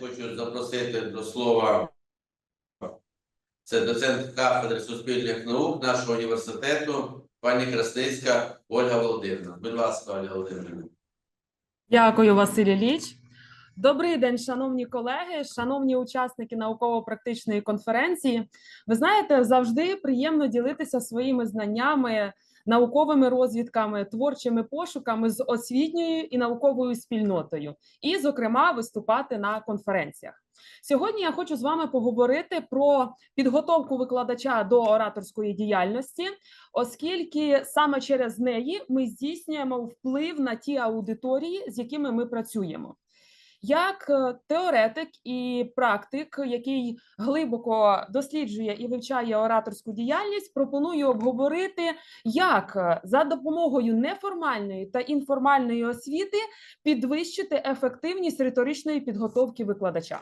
хочу запросити до слова. Це доцент кафедри суспільних наук нашого університету, пані Красницька Ольга Володимирівна. Будь ласка, Ольга Володимирівна. Дякую, Василь Ілліч. Добрий день, шановні колеги, шановні учасники науково-практичної конференції. Ви знаєте, завжди приємно ділитися своїми знаннями, науковими розвідками, творчими пошуками з освітньою і науковою спільнотою, і, зокрема, виступати на конференціях. Сьогодні я хочу з вами поговорити про підготовку викладача до ораторської діяльності, оскільки саме через неї ми здійснюємо вплив на ті аудиторії, з якими ми працюємо. Як е, теоретик і практик, який глибоко досліджує і вивчає ораторську діяльність, пропоную обговорити, як е, за допомогою неформальної та інформальної освіти підвищити ефективність риторичної підготовки викладача.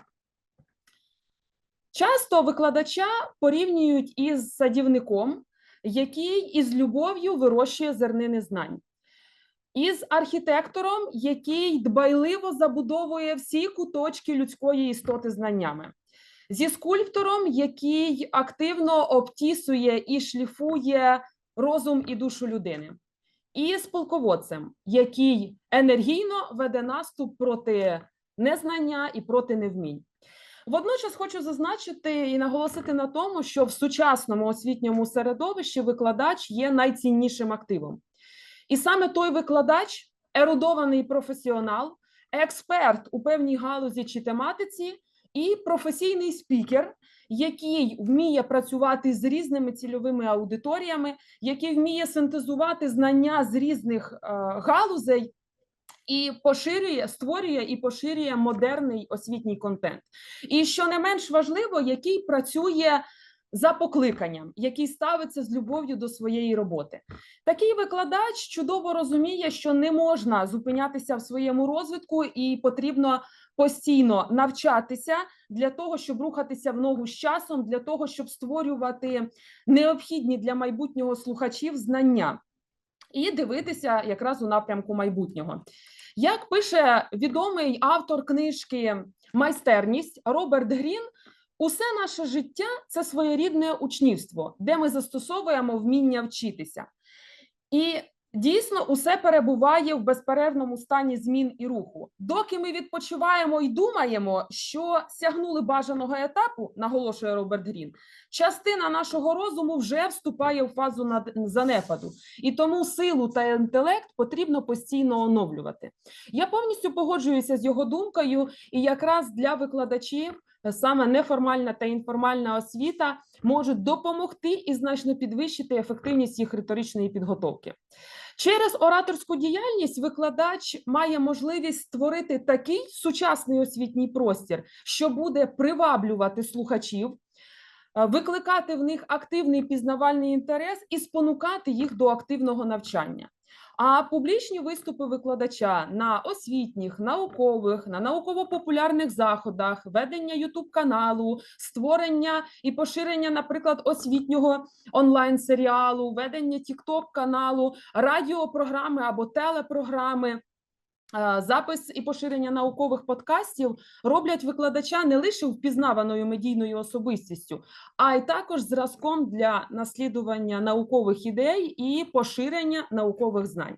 Часто викладача порівнюють із садівником, який із любов'ю вирощує зернини знань, із архітектором, який дбайливо забудовує всі куточки людської істоти знаннями, зі скульптором, який активно обтісує і шліфує розум і душу людини, і з полководцем, який енергійно веде наступ проти незнання і проти невмінь. Водночас хочу зазначити і наголосити на тому, що в сучасному освітньому середовищі викладач є найціннішим активом. І саме той викладач, ерудований професіонал, експерт у певній галузі чи тематиці, і професійний спікер, який вміє працювати з різними цільовими аудиторіями, який вміє синтезувати знання з різних е, галузей і поширює, створює і поширює модерний освітній контент. І що не менш важливо, який працює за покликанням, який ставиться з любов'ю до своєї роботи. Такий викладач чудово розуміє, що не можна зупинятися в своєму розвитку, і потрібно постійно навчатися для того, щоб рухатися в ногу з часом, для того, щоб створювати необхідні для майбутнього слухачів знання. І дивитися якраз у напрямку майбутнього. Як пише відомий автор книжки Майстерність Роберт Грін, усе наше життя це своєрідне учнівство, де ми застосовуємо вміння вчитися. І дійсно усе перебуває в безперервному стані змін і руху. Доки ми відпочиваємо і думаємо, що сягнули бажаного етапу, наголошує Роберт Грін, частина нашого розуму вже вступає в фазу занепаду, і тому силу та інтелект потрібно постійно оновлювати. Я повністю погоджуюся з його думкою, і якраз для викладачів саме неформальна та інформальна освіта можуть допомогти і значно підвищити ефективність їх риторичної підготовки. Через ораторську діяльність викладач має можливість створити такий сучасний освітній простір, що буде приваблювати слухачів, е, викликати в них активний пізнавальний інтерес і спонукати їх до активного навчання. А публічні виступи викладача на освітніх, наукових, на науково-популярних заходах, ведення Ютуб каналу, створення і поширення, наприклад, освітнього онлайн-серіалу, ведення Тікток каналу, радіопрограми або телепрограми. Е, Запис і поширення наукових подкастів роблять викладача не лише впізнаваною медійною особистістю, а й також зразком для наслідування наукових ідей і поширення наукових знань.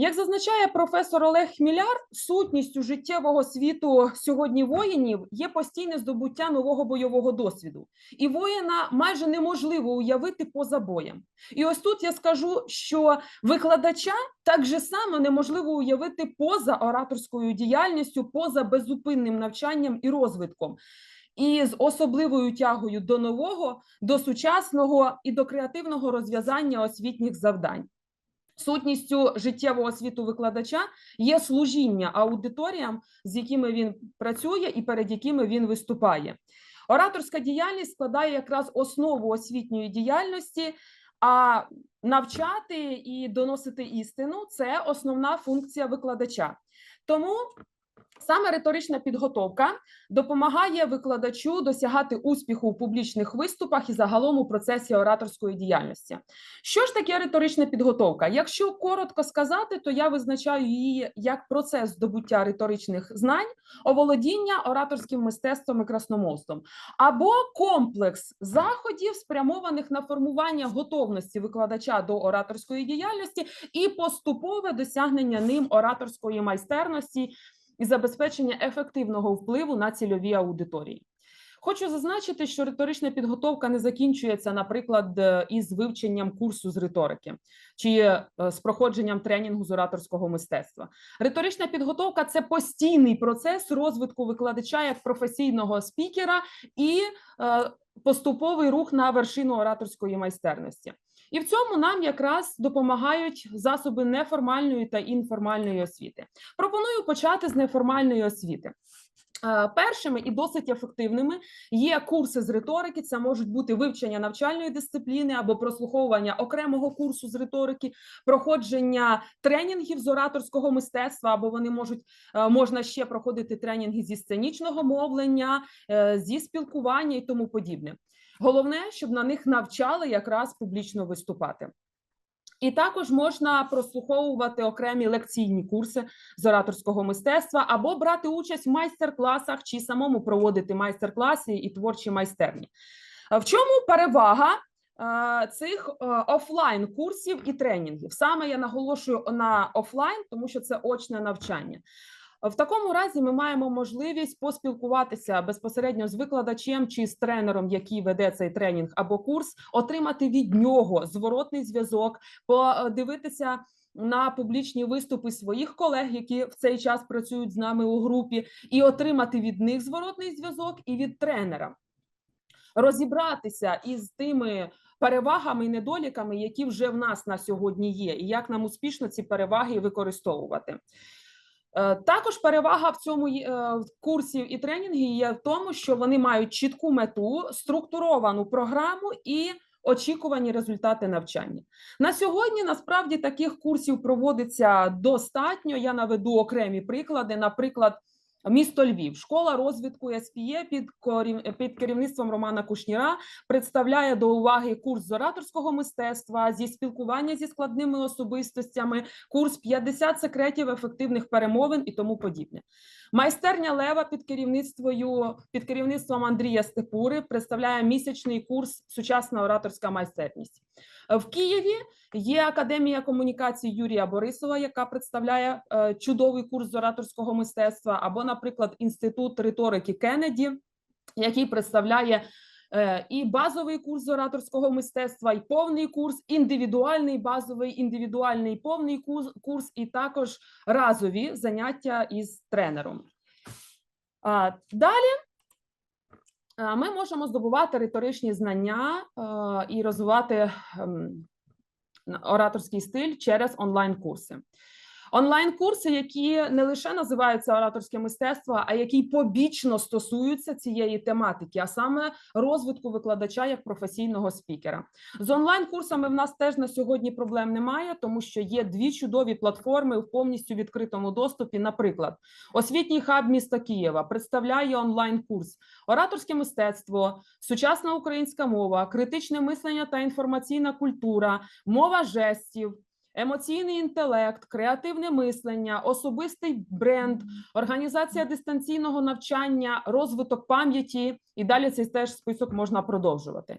Як зазначає професор Олег Хміляр, сутністю життєвого світу сьогодні воїнів є постійне здобуття нового бойового досвіду, і воїна майже неможливо уявити поза боєм. І ось тут я скажу, що викладача так же само неможливо уявити поза ораторською діяльністю, поза беззупинним навчанням і розвитком. І з особливою тягою до нового, до сучасного і до креативного розв'язання освітніх завдань. Сутністю життєвого світу викладача є служіння аудиторіям, з якими він працює і перед якими він виступає. Ораторська діяльність складає якраз основу освітньої діяльності, а навчати і доносити істину це основна функція викладача. Тому Саме риторична підготовка допомагає викладачу досягати успіху у публічних виступах і загалом у процесі ораторської діяльності. Що ж таке риторична підготовка? Якщо коротко сказати, то я визначаю її як процес здобуття риторичних знань, оволодіння ораторським мистецтвом і красномовством, або комплекс заходів, спрямованих на формування готовності викладача до ораторської діяльності і поступове досягнення ним ораторської майстерності і забезпечення ефективного впливу на цільові аудиторії. Хочу зазначити, що риторична підготовка не закінчується, наприклад, е, із вивченням курсу з риторики чи е, з проходженням тренінгу з ораторського мистецтва. Риторична підготовка це постійний процес розвитку викладача як професійного спікера і е, поступовий рух на вершину ораторської майстерності. І в цьому нам якраз допомагають засоби неформальної та інформальної освіти. Пропоную почати з неформальної освіти. Е, Першими і досить ефективними є курси з риторики. Це можуть бути вивчення навчальної дисципліни або прослуховування окремого курсу з риторики, проходження тренінгів з ораторського мистецтва, або вони можуть е, можна ще проходити тренінги зі сценічного мовлення, е, зі спілкування і тому подібне. Головне, щоб на них навчали якраз публічно виступати. І також можна прослуховувати окремі лекційні курси з ораторського мистецтва або брати участь в майстер-класах чи самому проводити майстер-класи і творчі майстерні. В чому перевага е, цих е, офлайн курсів і тренінгів? Саме я наголошую на офлайн, тому що це очне навчання. В такому разі ми маємо можливість поспілкуватися безпосередньо з викладачем чи з тренером, який веде цей тренінг або курс, отримати від нього зворотний зв'язок, подивитися на публічні виступи своїх колег, які в цей час працюють з нами у групі, і отримати від них зворотний зв'язок і від тренера. Розібратися із тими перевагами і недоліками, які вже в нас на сьогодні є, і як нам успішно ці переваги використовувати. Е, Також перевага в цьому е, курсі і тренінгі є в тому, що вони мають чітку мету, структуровану програму і очікувані результати навчання. На сьогодні насправді таких курсів проводиться достатньо. Я наведу окремі приклади. Наприклад, місто Львів, школа розвитку СПЄ під корів- під керівництвом Романа Кушніра представляє до уваги курс з ораторського мистецтва зі спілкування зі складними особистостями, курс 50 секретів ефективних перемовин і тому подібне. Майстерня Лева під керівництвою під керівництвом Андрія Степури представляє місячний курс Сучасна ораторська майстерність. Е, В Києві є Академія комунікації Юрія Борисова, яка представляє е, чудовий курс з ораторського мистецтва, або, наприклад, інститут риторики Кеннеді, який представляє е, і базовий курс з ораторського мистецтва, і повний курс, індивідуальний базовий, індивідуальний повний курс, курс, і також разові заняття із тренером. Далі ми можемо здобувати риторичні знання е, і розвивати ем, ораторський стиль через онлайн-курси. Онлайн-курси, які не лише називаються ораторське мистецтво, а які побічно стосуються цієї тематики, а саме розвитку викладача як професійного спікера. З онлайн-курсами в нас теж на сьогодні проблем немає, тому що є дві чудові платформи в повністю відкритому доступі. Наприклад, освітній хаб міста Києва представляє онлайн-курс Ораторське мистецтво, сучасна українська мова, критичне мислення та інформаційна культура, мова жестів, емоційний інтелект, креативне мислення, особистий бренд, організація дистанційного навчання, розвиток пам'яті і далі цей теж список можна продовжувати.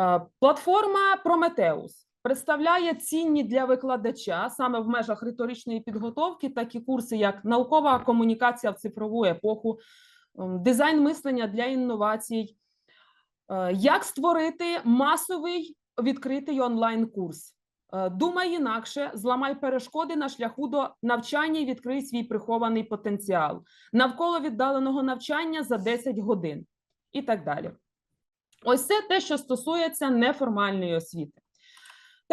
Е, Платформа Прометеус представляє цінні для викладача саме в межах риторичної підготовки такі курси, як наукова комунікація в цифрову епоху, дизайн мислення для інновацій, е, як створити масовий відкритий онлайн-курс. Е, Думай інакше, зламай перешкоди на шляху до навчання і відкрий свій прихований потенціал навколо віддаленого навчання за 10 годин і так далі. Ось це те, що стосується неформальної освіти.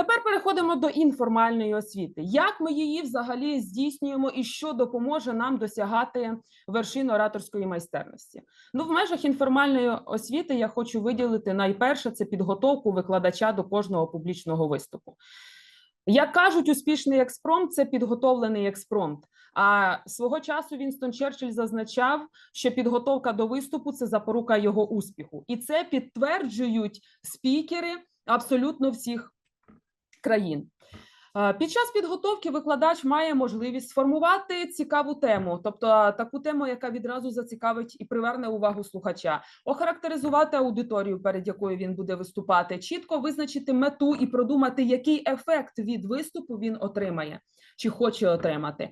Тепер переходимо до інформальної освіти. Як ми її взагалі здійснюємо і що допоможе нам досягати вершин ораторської майстерності? Ну, в межах інформальної освіти я хочу виділити найперше це підготовку викладача до кожного публічного виступу. Як кажуть, успішний експромт це підготовлений експромт. А свого часу Вінстон Черчилль зазначав, що підготовка до виступу це запорука його успіху, і це підтверджують спікери абсолютно всіх країн. Е, Під час підготовки викладач має можливість сформувати цікаву тему, тобто таку тему, яка відразу зацікавить і приверне увагу слухача, охарактеризувати аудиторію, перед якою він буде виступати, чітко визначити мету і продумати, який ефект від виступу він отримає чи хоче отримати. Е,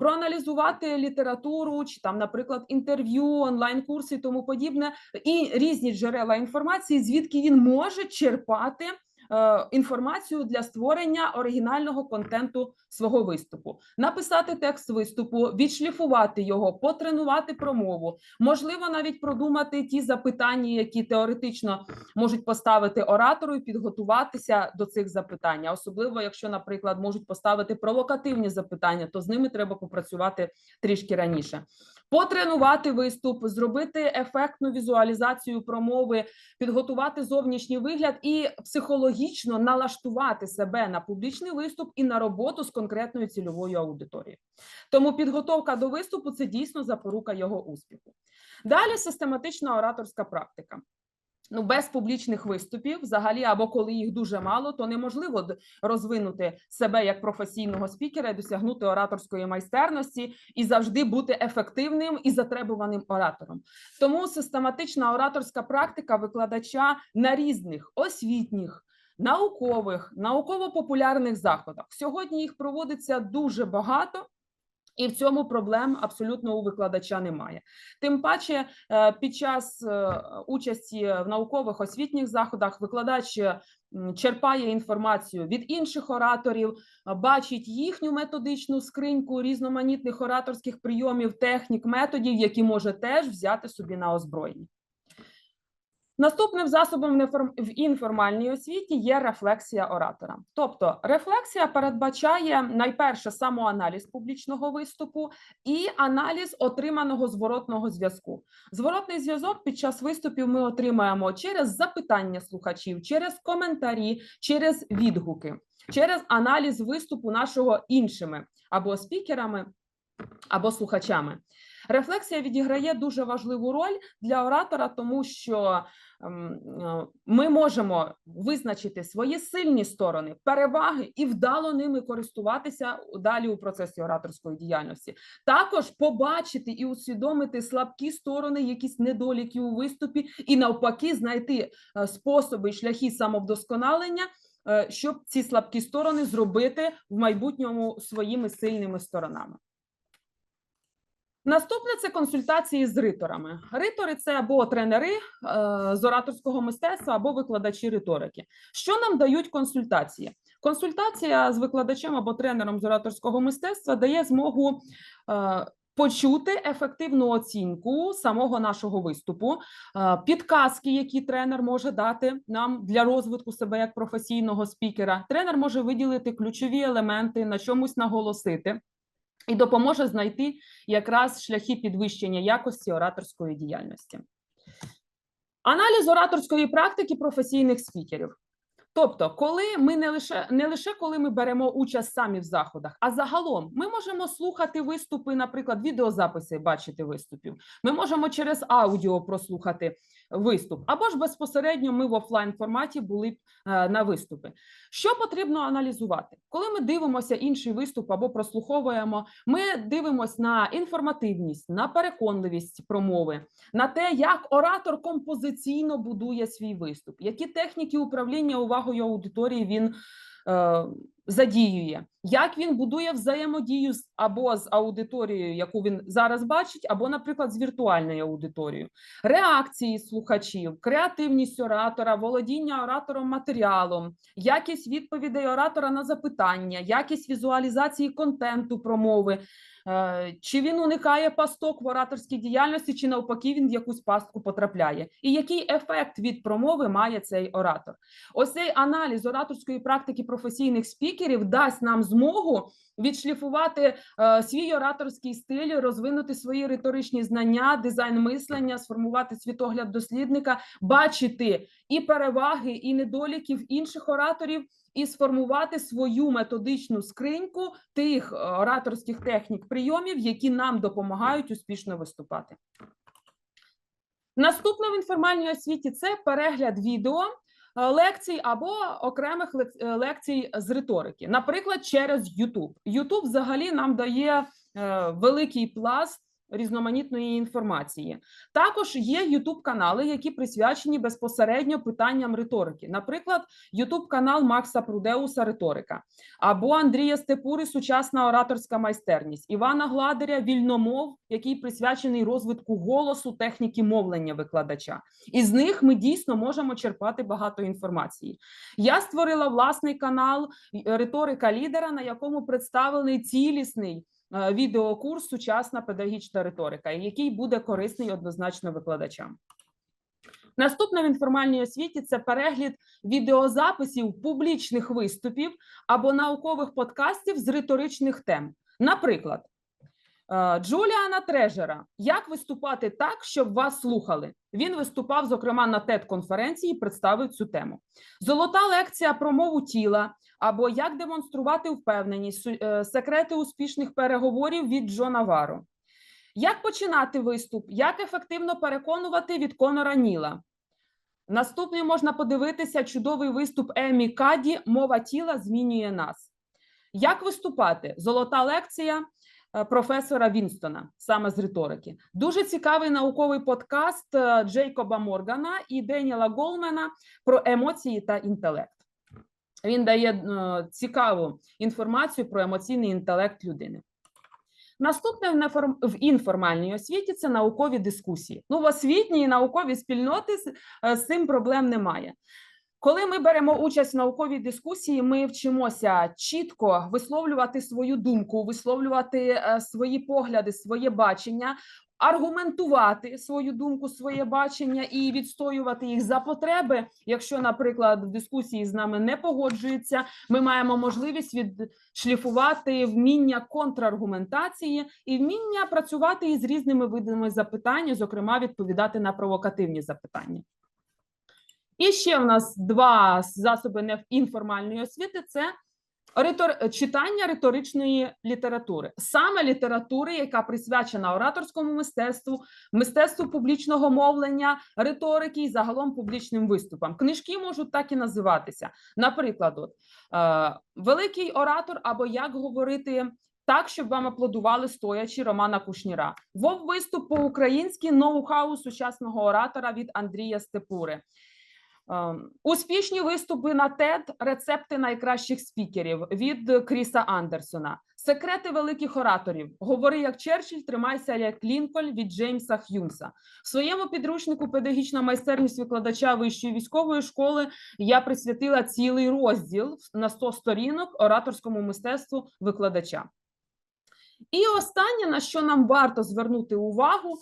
Проаналізувати літературу, чи там, наприклад, інтерв'ю, онлайн-курси тому подібне, і різні джерела інформації, звідки він може черпати інформацію для створення оригінального контенту свого виступу, написати текст виступу, відшліфувати його, потренувати промову, можливо, навіть продумати ті запитання, які теоретично можуть поставити оратору, і підготуватися до цих запитань. Особливо, якщо, наприклад, можуть поставити провокативні запитання, то з ними треба попрацювати трішки раніше. Потренувати виступ, зробити ефектну візуалізацію промови, підготувати зовнішній вигляд і психологічно налаштувати себе на публічний виступ і на роботу з конкретною цільовою аудиторією. Тому підготовка до виступу це дійсно запорука його успіху. Далі систематична ораторська практика. Ну, без публічних виступів, взагалі, або коли їх дуже мало, то неможливо розвинути себе як професійного спікера і досягнути ораторської майстерності і завжди бути ефективним і затребуваним оратором. Тому систематична ораторська практика викладача на різних освітніх, наукових, науково-популярних заходах. Сьогодні їх проводиться дуже багато. І в цьому проблем абсолютно у викладача немає. Тим паче, е, під час е, участі в наукових освітніх заходах викладач е, черпає інформацію від інших ораторів, бачить їхню методичну скриньку різноманітних ораторських прийомів, технік, методів, які може теж взяти собі на озброєння. Наступним засобом в інформальній освіті є рефлексія оратора. Тобто рефлексія передбачає найперше самоаналіз публічного виступу і аналіз отриманого зворотного зв'язку. Зворотний зв'язок під час виступів ми отримаємо через запитання слухачів, через коментарі, через відгуки, через аналіз виступу нашого іншими або спікерами, або слухачами. Рефлексія відіграє дуже важливу роль для оратора, тому що ми можемо визначити свої сильні сторони, переваги і вдало ними користуватися далі у процесі ораторської діяльності. Також побачити і усвідомити слабкі сторони, якісь недоліки у виступі, і навпаки, знайти е, способи і шляхи самовдосконалення. е, Щоб ці слабкі сторони зробити в майбутньому своїми сильними сторонами. Наступне це консультації з риторами. Ритори це або тренери е, з ораторського мистецтва, або викладачі риторики. Що нам дають консультації? Консультація з викладачем або тренером з ораторського мистецтва дає змогу е, почути ефективну оцінку самого нашого виступу, е, підказки, які тренер може дати нам для розвитку себе як професійного спікера. Тренер може виділити ключові елементи, на чомусь наголосити. І допоможе знайти якраз шляхи підвищення якості ораторської діяльності. Аналіз ораторської практики професійних спікерів. Тобто, коли ми не лише не лише коли ми беремо участь самі в заходах, а загалом ми можемо слухати виступи, наприклад, відеозаписи бачити виступів. Ми можемо через аудіо прослухати виступ, або ж безпосередньо ми в офлайн форматі були б е, на виступи. Що потрібно аналізувати? Коли ми дивимося інший виступ або прослуховуємо, ми дивимося на інформативність, на переконливість промови, на те, як оратор композиційно будує свій виступ, які техніки управління увагою аудиторії він е, задіює, як він будує взаємодію з або з аудиторією, яку він зараз бачить, або, наприклад, з віртуальною аудиторією, реакції слухачів, креативність оратора, володіння оратором матеріалом, якість відповідей оратора на запитання, якість візуалізації контенту промови. Е, Чи він уникає пасток в ораторській діяльності, чи навпаки він в якусь пастку потрапляє, і який ефект від промови має цей оратор? Ось цей аналіз ораторської практики професійних спікерів спікерів дасть нам змогу відшліфувати е, свій ораторський стиль, розвинути свої риторичні знання, дизайн мислення, сформувати світогляд дослідника, бачити і переваги, і недоліків інших ораторів, і сформувати свою методичну скриньку тих е, ораторських технік прийомів, які нам допомагають успішно виступати. Наступне в інформальній освіті це перегляд відео лекцій або окремих е, лекцій з риторики, наприклад, через YouTube. YouTube взагалі нам дає е, великий пласт різноманітної інформації. Також є YouTube канали, які присвячені безпосередньо питанням риторики. Наприклад, YouTube канал Макса Прудеуса Риторика або Андрія Степури Сучасна ораторська майстерність, Івана Гладаря Вільномов, який присвячений розвитку голосу техніки мовлення викладача. Із них ми дійсно можемо черпати багато інформації. Я створила власний канал Риторика лідера, на якому представлений цілісний відеокурс Сучасна педагогічна риторика, який буде корисний однозначно викладачам. Наступне в інформальній освіті це перегляд відеозаписів публічних виступів або наукових подкастів з риторичних тем. Наприклад, е, Джуліана Трежера Як виступати так, щоб вас слухали? Він виступав, зокрема, на TED-конференції, і представив цю тему. Золота лекція про мову тіла або як демонструвати впевненість, е, секрети успішних переговорів від Джона Варо. Як починати виступ? Як ефективно переконувати від Конора Ніла? Наступний можна подивитися чудовий виступ Емі Каді Мова тіла змінює нас. Як виступати? Золота лекція професора Вінстона, саме з риторики. Дуже цікавий науковий подкаст е, Джейкоба Моргана і Деніела Голмена про емоції та інтелект. Він дає е, цікаву інформацію про емоційний інтелект людини. Наступне в інформальній освіті це наукові дискусії. Ну, в освітній і науковій спільноти е, з цим проблем немає. Коли ми беремо участь в науковій дискусії, ми вчимося чітко висловлювати свою думку, висловлювати е, свої погляди, своє бачення, аргументувати свою думку, своє бачення і відстоювати їх за потреби. Якщо, наприклад, в дискусії з нами не погоджуються, ми маємо можливість відшліфувати вміння контраргументації і вміння працювати із різними видами запитань, зокрема відповідати на провокативні запитання. І ще в нас два засоби неінформальної освіти: це ритор... читання риторичної літератури, саме літератури, яка присвячена ораторському мистецтву, мистецтву публічного мовлення, риторики і загалом публічним виступам. Книжки можуть так і називатися. Наприклад, от, е, великий оратор або як говорити. Так, щоб вам аплодували стоячи Романа Кушніра. Вов виступ по-українськи ноу-хау сучасного оратора від Андрія Степури. Ем, Успішні виступи на TED – рецепти найкращих спікерів від Кріса Андерсона. Секрети великих ораторів. Говори як Черчилль, тримайся як Лінкольн від Джеймса Х'юмса. В своєму підручнику педагогічна майстерність викладача вищої військової школи я присвятила цілий розділ на 100 сторінок ораторському мистецтву викладача. І останнє, на що нам варто звернути увагу,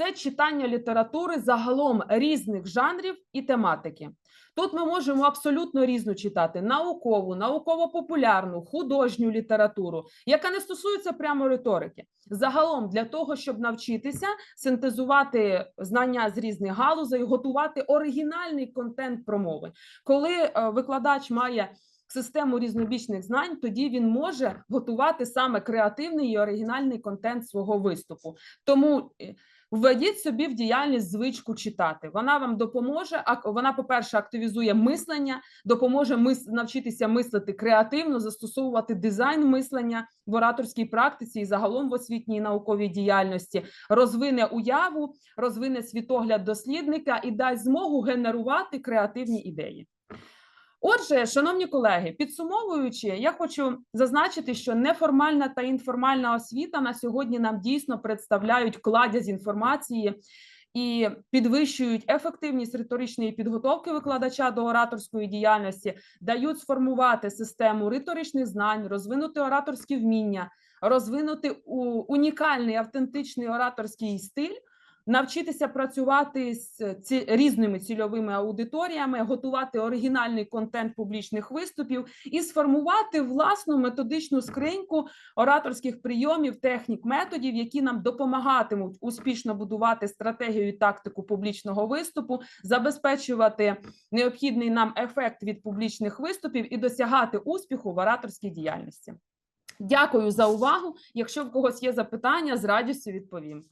це читання літератури загалом різних жанрів і тематики. Тут ми можемо абсолютно різну читати: наукову, науково-популярну, художню літературу, яка не стосується прямо риторики. Загалом, для того, щоб навчитися синтезувати знання з різних галузей, готувати оригінальний контент промови. Коли е, викладач має систему різнобічних знань, тоді він може готувати саме креативний і оригінальний контент свого виступу. Тому е, Введіть собі в діяльність звичку читати. Вона вам допоможе. Вона, по-перше, активізує мислення, допоможе мис... навчитися мислити креативно, застосовувати дизайн мислення в ораторській практиці і загалом в освітній і науковій діяльності, розвине уяву, розвине світогляд дослідника і дасть змогу генерувати креативні ідеї. Отже, шановні колеги, підсумовуючи, я хочу зазначити, що неформальна та інформальна освіта на сьогодні нам дійсно представляють кладязь інформації і підвищують ефективність риторичної підготовки викладача до ораторської діяльності, дають сформувати систему риторичних знань, розвинути ораторські вміння, розвинути унікальний автентичний ораторський стиль. Навчитися працювати з ці різними цільовими аудиторіями, готувати оригінальний контент публічних виступів і сформувати власну методичну скриньку ораторських прийомів, технік, методів, які нам допомагатимуть успішно будувати стратегію і тактику публічного виступу, забезпечувати необхідний нам ефект від публічних виступів і досягати успіху в ораторській діяльності. Дякую за увагу. Якщо в когось є запитання, з радістю відповім.